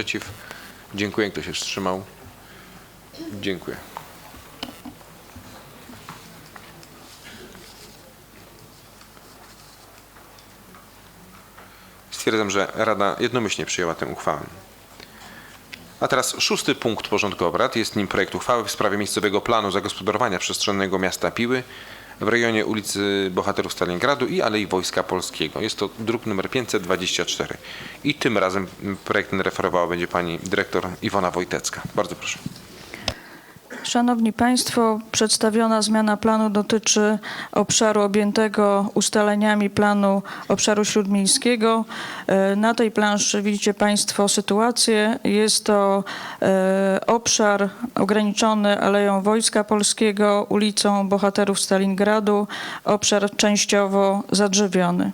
Przeciw? Dziękuję. Kto się wstrzymał? Dziękuję. Stwierdzam, że Rada jednomyślnie przyjęła tę uchwałę. A teraz szósty punkt porządku obrad. Jest nim projekt uchwały w sprawie miejscowego planu zagospodarowania przestrzennego miasta Piły w rejonie ulicy Bohaterów Stalingradu i Alei Wojska Polskiego. Jest to druk nr 524. I tym razem projekt ten referowała będzie pani dyrektor Iwona Wojtecka. Bardzo proszę. Szanowni Państwo, przedstawiona zmiana planu dotyczy obszaru objętego ustaleniami planu obszaru śródmiejskiego. E, Na tej planszy widzicie Państwo sytuację. Jest to e, obszar ograniczony Aleją Wojska Polskiego, ulicą Bohaterów Stalingradu, obszar częściowo zadrzewiony.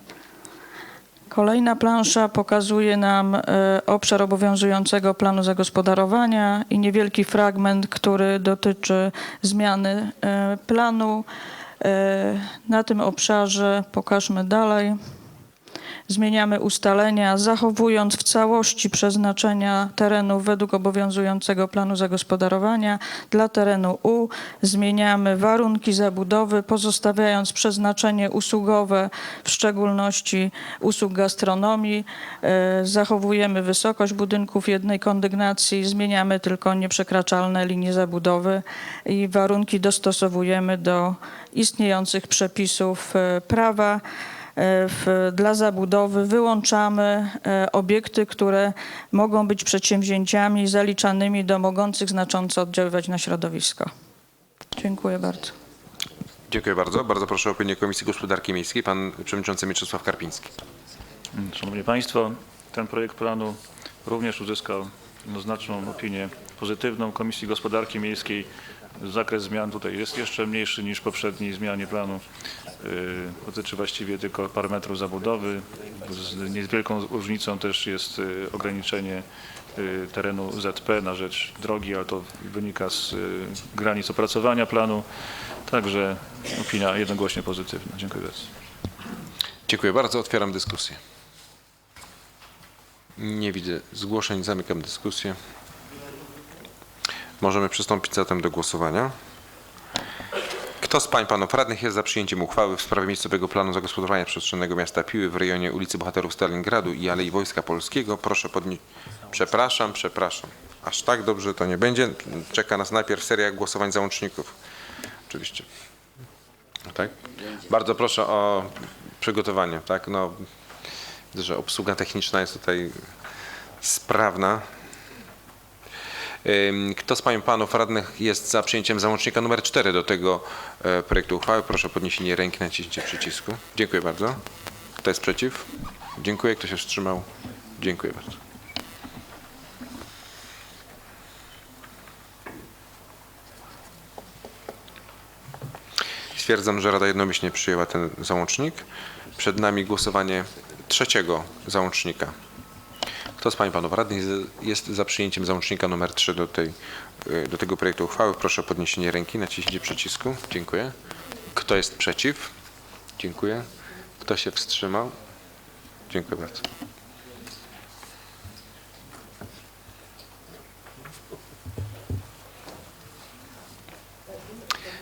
Kolejna plansza pokazuje nam e, obszar obowiązującego planu zagospodarowania i niewielki fragment, który dotyczy zmiany e, planu. E, Na tym obszarze pokażmy dalej. Zmieniamy ustalenia, zachowując w całości przeznaczenia terenów według obowiązującego planu zagospodarowania. Dla terenu U zmieniamy warunki zabudowy, pozostawiając przeznaczenie usługowe, w szczególności usług gastronomii. E, Zachowujemy wysokość budynków jednej kondygnacji, zmieniamy tylko nieprzekraczalne linie zabudowy i warunki dostosowujemy do istniejących przepisów e, prawa. E, w, dla zabudowy wyłączamy e, obiekty, które mogą być przedsięwzięciami zaliczanymi do mogących znacząco oddziaływać na środowisko. Dziękuję bardzo. Dziękuję bardzo. Bardzo proszę o opinię Komisji Gospodarki Miejskiej. Pan przewodniczący Mieczysław Karpiński. Szanowni Państwo, ten projekt planu również uzyskał jednoznaczną opinię pozytywną Komisji Gospodarki Miejskiej. Zakres zmian tutaj jest jeszcze mniejszy niż w poprzedniej zmianie planu. Yy, Dotyczy właściwie tylko parametrów zabudowy. Z niewielką różnicą też jest yy, ograniczenie yy, terenu ZP na rzecz drogi, ale to wynika z granic opracowania planu. Także opinia jednogłośnie pozytywna. Dziękuję bardzo. Dziękuję bardzo. Otwieram dyskusję. Nie widzę zgłoszeń. Zamykam dyskusję. Możemy przystąpić zatem do głosowania. Kto z pań panów radnych jest za przyjęciem uchwały w sprawie miejscowego planu zagospodarowania przestrzennego miasta Piły w rejonie ulicy Bohaterów Stalingradu i Alei Wojska Polskiego? Proszę podnieść. Przepraszam, przepraszam. Aż tak dobrze to nie będzie. Czeka nas najpierw seria głosowań załączników. Oczywiście. Tak? Bardzo proszę o przygotowanie, tak? No, że obsługa techniczna jest tutaj sprawna. Kto z pań panów radnych jest za przyjęciem załącznika numer 4 do tego e, projektu uchwały? Proszę o podniesienie ręki na naciśnięcie przycisku. Dziękuję bardzo. Kto jest przeciw? Dziękuję. Kto się wstrzymał? Dziękuję bardzo. Stwierdzam, że Rada jednomyślnie przyjęła ten załącznik. Przed nami głosowanie trzeciego załącznika. Kto z Pań Panów Radnych jest- za przyjęciem załącznika numer 3 do, tej, y, do tego projektu uchwały? Proszę o podniesienie ręki, naciśnięcie przycisku. Dziękuję. Kto jest przeciw? Dziękuję. Kto się wstrzymał? Dziękuję bardzo.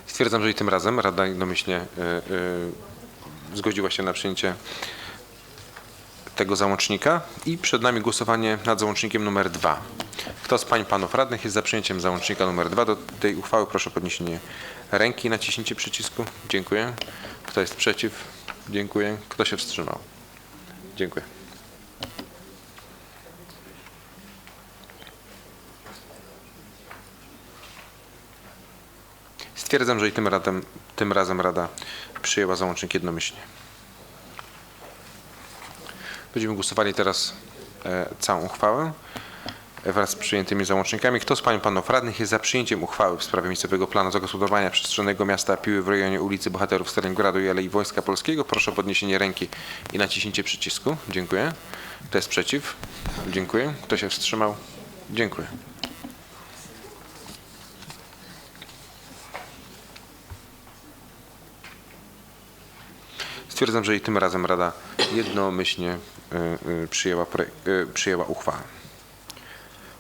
Stwierdzam, że i tym razem Rada jednomyślnie y, y, zgodziła się na przyjęcie tego załącznika i przed nami głosowanie nad załącznikiem numer 2. Kto z pań panów radnych jest za przyjęciem załącznika numer 2 do tej uchwały? Proszę o podniesienie ręki i naciśnięcie przycisku. Dziękuję. Kto jest przeciw? Dziękuję. Kto się wstrzymał? Dziękuję. Stwierdzam, że i tym, radem, tym razem Rada przyjęła załącznik jednomyślnie. Będziemy głosowali teraz e, całą uchwałę e, wraz z przyjętymi załącznikami. Kto z pań panów radnych jest za przyjęciem uchwały w sprawie miejscowego planu zagospodarowania przestrzennego miasta Piły w rejonie ulicy Bohaterów Stalingradu i Alei Wojska Polskiego? Proszę o podniesienie ręki i naciśnięcie przycisku. Dziękuję. Kto jest przeciw? Dziękuję. Kto się wstrzymał? Dziękuję. Stwierdzam, że i tym razem Rada jednomyślnie przyjęła, projek- y, przyjęła uchwałę.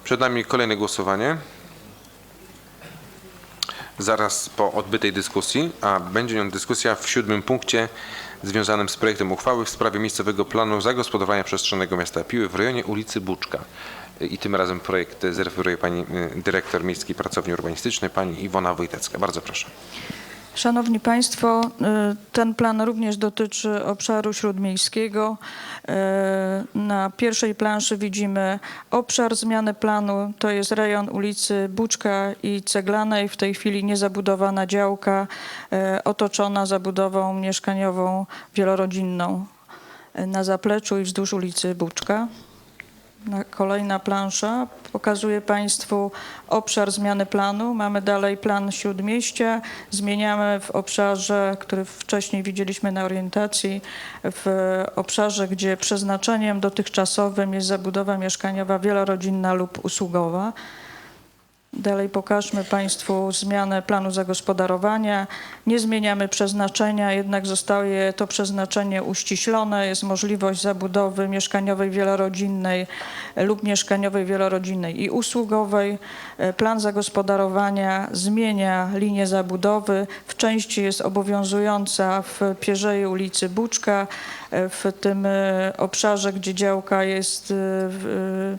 Przed nami kolejne głosowanie. Zaraz po odbytej dyskusji, a będzie nią dyskusja w siódmym punkcie związanym z projektem uchwały w sprawie miejscowego planu zagospodarowania przestrzennego miasta Piły w rejonie ulicy Buczka. I tym razem projekt zreferuje pani y, dyrektor Miejskiej Pracowni Urbanistycznej, pani Iwona Wojtecka. Bardzo proszę. Szanowni Państwo, y, ten plan również dotyczy obszaru śródmiejskiego. Y, Na pierwszej planszy widzimy obszar zmiany planu, to jest rejon ulicy Buczka i Ceglanej, w tej chwili niezabudowana działka y, otoczona zabudową mieszkaniową wielorodzinną na zapleczu i wzdłuż ulicy Buczka. Na- Kolejna plansza pokazuje Państwu obszar zmiany planu. Mamy dalej plan Śródmieścia. Zmieniamy w obszarze, który wcześniej widzieliśmy na orientacji, w obszarze, gdzie przeznaczeniem dotychczasowym jest zabudowa mieszkaniowa wielorodzinna lub usługowa. Dalej pokażmy Państwu zmianę planu zagospodarowania. Nie zmieniamy przeznaczenia, jednak zostaje to przeznaczenie uściślone. Jest możliwość zabudowy mieszkaniowej wielorodzinnej lub mieszkaniowej wielorodzinnej i usługowej. Plan zagospodarowania zmienia linię zabudowy. W części jest obowiązująca w Pierzei ulicy Buczka, w tym obszarze, gdzie działka jest w,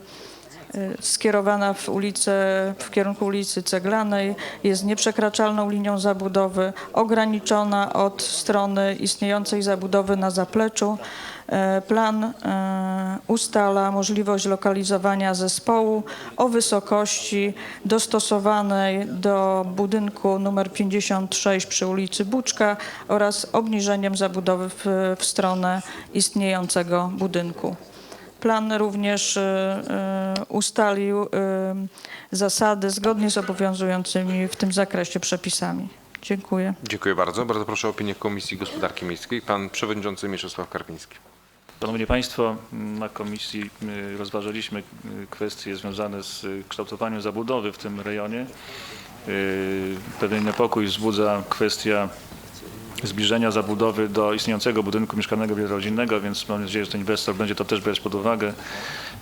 skierowana w ulicę, w kierunku ulicy Ceglanej, jest nieprzekraczalną linią zabudowy, ograniczona od strony istniejącej zabudowy na zapleczu. E, Plan e, ustala możliwość lokalizowania zespołu o wysokości dostosowanej do budynku numer 56 przy ulicy Buczka oraz obniżeniem zabudowy w, w stronę istniejącego budynku. Plan również e, e, ustalił e, zasady zgodnie z obowiązującymi w tym zakresie przepisami. Dziękuję. Dziękuję bardzo. Bardzo proszę o opinię Komisji Gospodarki Miejskiej. Pan Przewodniczący Mieczysław Karpiński. Szanowni Państwo, na komisji y, rozważaliśmy y, kwestie związane z y, kształtowaniem zabudowy w tym rejonie. Y, Pewien niepokój wzbudza kwestia zbliżenia zabudowy do istniejącego budynku mieszkalnego wielorodzinnego, więc mam nadzieję, że ten inwestor będzie to też brać pod uwagę.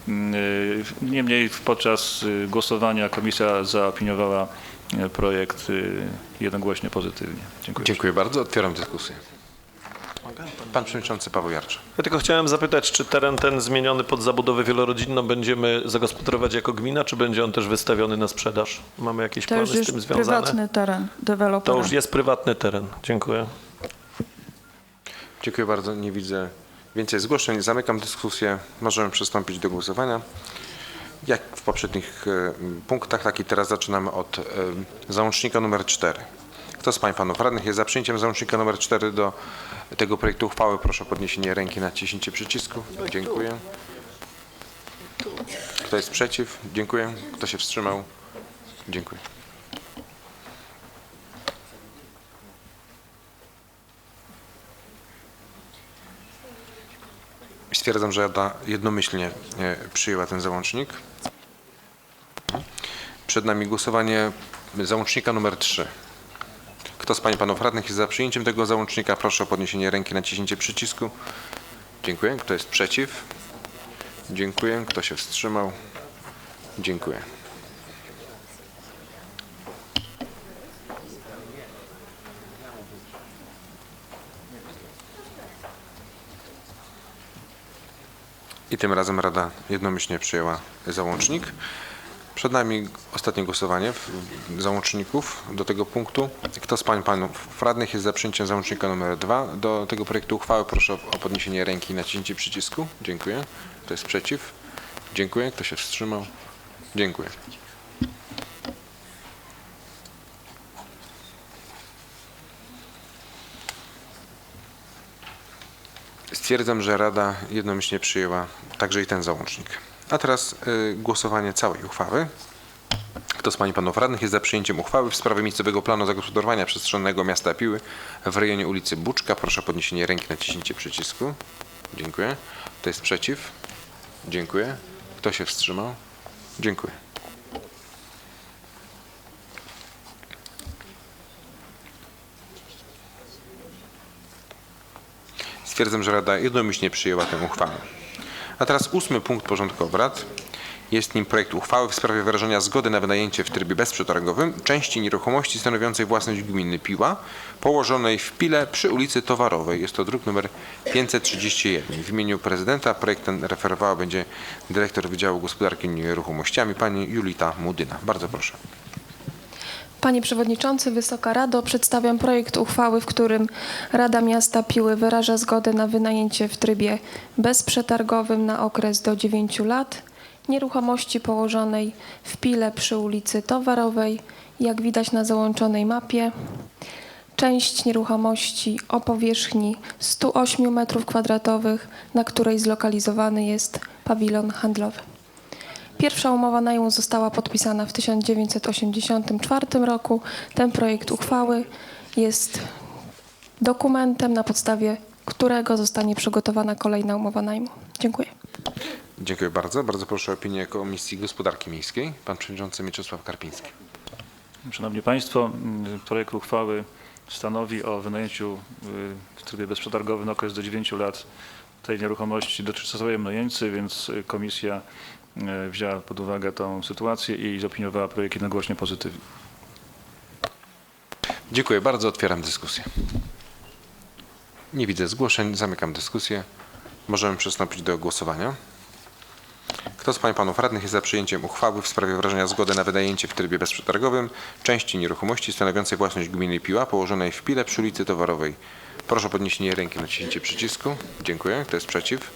Y, Niemniej podczas y, głosowania komisja zaopiniowała y, projekt jednogłośnie pozytywnie. Dziękuję. Dziękuję bardzo. Otwieram dyskusję. Pan Przewodniczący Paweł Jarczy. Ja tylko chciałem zapytać, czy teren ten zmieniony pod zabudowę wielorodzinną będziemy zagospodarować jako gmina, czy będzie on też wystawiony na sprzedaż? Mamy jakieś To plany już z jest tym związane? prywatny teren To już jest prywatny teren. Dziękuję. Dziękuję bardzo. Nie widzę więcej zgłoszeń. Zamykam dyskusję. Możemy przystąpić do głosowania. Jak w poprzednich e, punktach, tak i teraz zaczynamy od e, załącznika numer 4. Kto z Pań Panów Radnych jest za przyjęciem załącznika numer 4 do tego projektu uchwały? Proszę o podniesienie ręki na ciśnięcie przycisku. Dziękuję. Kto jest przeciw? Dziękuję. Kto się wstrzymał? Dziękuję. Stwierdzam, że Rada jednomyślnie e, przyjęła ten załącznik. Przed nami głosowanie załącznika numer 3. Kto z Pań i Panów Radnych jest za przyjęciem tego załącznika? Proszę o podniesienie ręki na naciśnięcie przycisku. Dziękuję. Kto jest przeciw? Dziękuję. Kto się wstrzymał? Dziękuję. I tym razem Rada jednomyślnie przyjęła załącznik. Przed nami ostatnie głosowanie załączników do tego punktu. Kto z Pań Panów Radnych jest za przyjęciem załącznika numer 2 do tego projektu uchwały? Proszę o podniesienie ręki i naciśnięcie przycisku. Dziękuję. Kto jest przeciw? Dziękuję. Kto się wstrzymał? Dziękuję. Stwierdzam, że Rada jednomyślnie przyjęła także i ten załącznik. A teraz y, głosowanie całej uchwały. Kto z Pań i Panów Radnych jest za przyjęciem uchwały w sprawie miejscowego planu zagospodarowania przestrzennego miasta Piły w rejonie ulicy Buczka? Proszę o podniesienie ręki na naciśnięcie przycisku. Dziękuję. Kto jest przeciw? Dziękuję. Kto się wstrzymał? Dziękuję. Stwierdzam, że Rada jednomyślnie przyjęła tę uchwałę. A teraz ósmy punkt porządku obrad. Jest nim projekt uchwały w sprawie wyrażenia zgody na wynajęcie w trybie bezprzetargowym części nieruchomości stanowiącej własność gminy Piła, położonej w Pile przy ulicy Towarowej. Jest to druk numer 531. W imieniu prezydenta projekt ten referowała będzie dyrektor Wydziału Gospodarki Nieruchomościami pani Julita Mudyna. Bardzo proszę. Panie Przewodniczący, Wysoka Rado, przedstawiam projekt uchwały, w którym Rada Miasta Piły wyraża zgodę na wynajęcie w trybie bezprzetargowym na okres do 9 lat nieruchomości położonej w Pile przy ulicy Towarowej, jak widać na załączonej mapie. Część nieruchomości o powierzchni 108 m2, na której zlokalizowany jest pawilon handlowy. Pierwsza umowa najmu została podpisana w 1984 roku. Ten projekt uchwały jest dokumentem, na podstawie którego zostanie przygotowana kolejna umowa najmu. Dziękuję. Dziękuję bardzo. Bardzo proszę o opinię Komisji Gospodarki Miejskiej. Pan Przewodniczący Mieczysław Karpiński. Szanowni Państwo, mm, projekt uchwały stanowi o wynajęciu y, w trybie bezprzetargowym na okres do 9 lat tej nieruchomości dotychczasowej najemcy, więc komisja wzięła pod uwagę tą sytuację i zopiniowała projekt jednogłośnie pozytywnie. Dziękuję bardzo. Otwieram dyskusję. Nie widzę zgłoszeń. Zamykam dyskusję. Możemy przystąpić do głosowania. Kto z Pań Panów Radnych jest za przyjęciem uchwały w sprawie wyrażenia zgody na wynajęcie w trybie bezprzetargowym części nieruchomości stanowiącej własność gminy Piła położonej w Pile przy ulicy Towarowej? Proszę o podniesienie ręki na naciśnięcie przycisku. Dziękuję. Kto jest przeciw?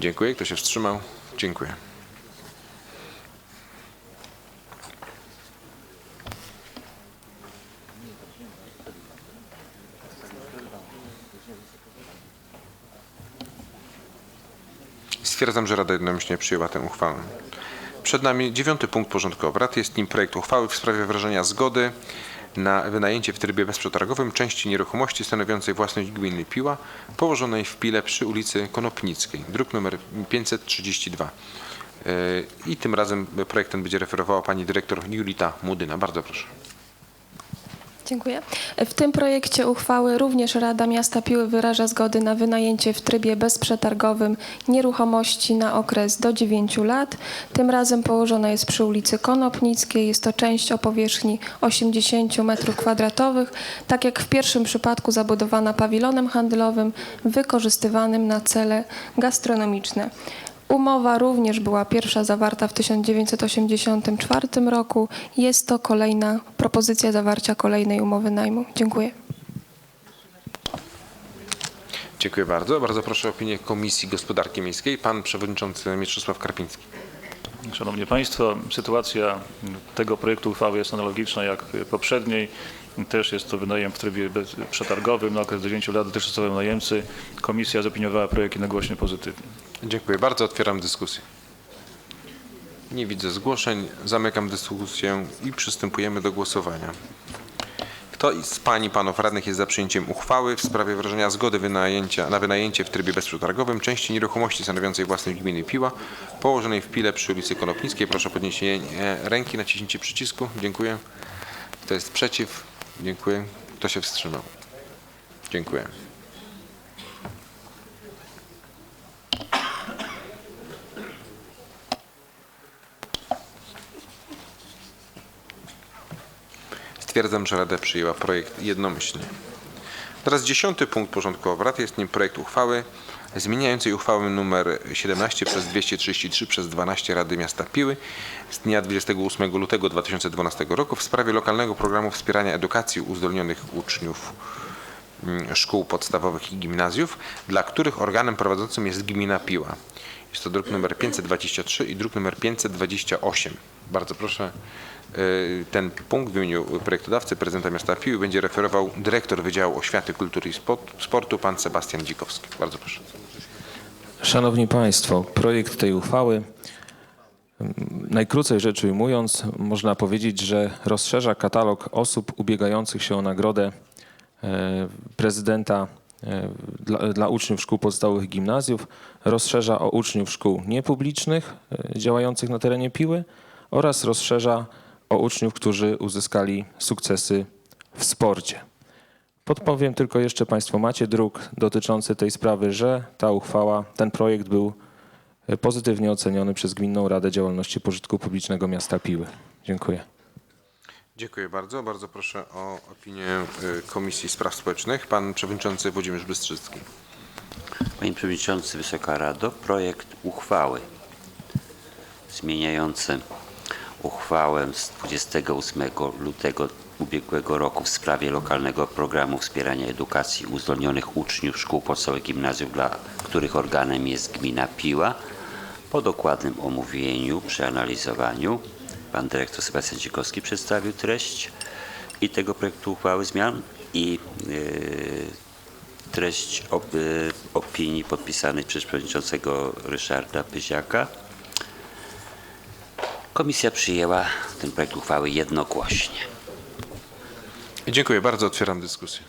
Dziękuję. Kto się wstrzymał? Dziękuję. Stwierdzam, że Rada jednomyślnie przyjęła tę uchwałę. Przed nami dziewiąty punkt porządku obrad. Jest nim projekt uchwały w sprawie wyrażenia zgody na wynajęcie w trybie bezprzetargowym części nieruchomości stanowiącej własność gminy Piła, położonej w Pile przy ulicy Konopnickiej, druk nr 532. Yy, I tym razem projekt ten będzie referowała pani dyrektor Julita Mudyna. Bardzo proszę. Dziękuję. W tym projekcie uchwały również Rada Miasta Piły wyraża zgody na wynajęcie w trybie bezprzetargowym nieruchomości na okres do 9 lat. Tym razem położona jest przy ulicy Konopnickiej. Jest to część o powierzchni 80 m2, tak jak w pierwszym przypadku zabudowana pawilonem handlowym wykorzystywanym na cele gastronomiczne. Umowa również była pierwsza zawarta w 1984 roku. Jest to kolejna propozycja zawarcia kolejnej umowy najmu. Dziękuję. Dziękuję bardzo. Bardzo proszę o opinię Komisji Gospodarki Miejskiej. Pan przewodniczący Mieczysław Karpiński. Szanowni Państwo, sytuacja tego projektu uchwały jest analogiczna jak poprzedniej. Też jest to wynajem w trybie przetargowym na okres 9 lat dotychczasowym najemcy. Komisja zopiniowała projekt jednogłośnie pozytywnie. Dziękuję bardzo. Otwieram dyskusję. Nie widzę zgłoszeń. Zamykam dyskusję i przystępujemy do głosowania. Kto z Pań i Panów Radnych jest za przyjęciem uchwały w sprawie wyrażenia zgody wynajęcia, na wynajęcie w trybie bezprzetargowym części nieruchomości stanowiącej własność gminy Piła, położonej w Pile przy ulicy Konopnickiej? Proszę o podniesienie ręki, naciśnięcie przycisku. Dziękuję. Kto jest przeciw? Dziękuję. Kto się wstrzymał? Dziękuję. Stwierdzam, że Rada przyjęła projekt jednomyślnie. Teraz dziesiąty punkt porządku obrad. Jest nim projekt uchwały zmieniającej uchwałę nr 17 przez 233 przez 12 Rady Miasta Piły z dnia 28 lutego 2012 roku w sprawie lokalnego programu wspierania edukacji uzdolnionych uczniów mm, szkół podstawowych i gimnazjów, dla których organem prowadzącym jest gmina Piła. Jest to druk nr 523 i druk nr 528. Bardzo proszę, ten punkt w imieniu projektodawcy prezydenta miasta Piły będzie referował dyrektor Wydziału Oświaty, Kultury i Sport- Sportu, pan Sebastian Dzikowski. Bardzo proszę. Szanowni Państwo, projekt tej uchwały, najkrócej rzecz ujmując, można powiedzieć, że rozszerza katalog osób ubiegających się o nagrodę e, prezydenta e, dla, dla uczniów szkół podstawowych gimnazjów, rozszerza o uczniów szkół niepublicznych e, działających na terenie Piły oraz rozszerza o uczniów, którzy uzyskali sukcesy w sporcie. Podpowiem tylko jeszcze, Państwo macie druk dotyczący tej sprawy, że ta uchwała, ten projekt był e, pozytywnie oceniony przez Gminną Radę Działalności Pożytku Publicznego Miasta Piły. Dziękuję. Dziękuję bardzo. Bardzo proszę o opinię y, Komisji Spraw Społecznych. Pan Przewodniczący Włodzimierz Bystrzycki. Panie Przewodniczący, Wysoka Rado, projekt uchwały zmieniający uchwałę z 28 lutego ubiegłego roku w sprawie lokalnego programu wspierania edukacji uzdolnionych uczniów szkół podstawowych gimnazjów, dla których organem jest gmina Piła. Po dokładnym omówieniu, przeanalizowaniu, pan dyrektor Sebastian Dzikowski przedstawił treść i tego projektu uchwały zmian i yy, treść op- y, opinii podpisanej przez przewodniczącego Ryszarda Pyziaka. Komisja przyjęła ten projekt uchwały jednogłośnie. Dziękuję bardzo. Otwieram dyskusję.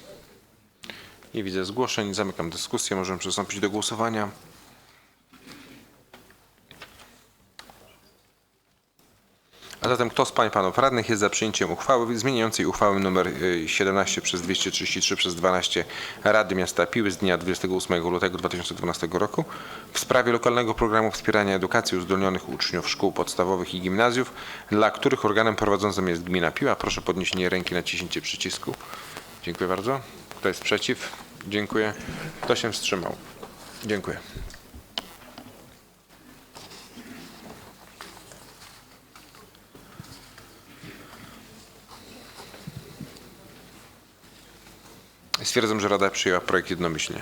Nie widzę zgłoszeń. Zamykam dyskusję. Możemy przystąpić do głosowania. A zatem kto z Pań Panów Radnych jest za przyjęciem uchwały zmieniającej uchwałę nr 17 przez 233 przez 12 Rady Miasta Piły z dnia 28 lutego 2012 roku w sprawie lokalnego programu wspierania edukacji uzdolnionych uczniów szkół podstawowych i gimnazjów, dla których organem prowadzącym jest gmina Piła. Proszę podniesienie ręki naciśnięcie przycisku. Dziękuję bardzo. Kto jest przeciw? Dziękuję. Kto się wstrzymał? Dziękuję. Stwierdzam, że Rada przyjęła projekt jednomyślnie.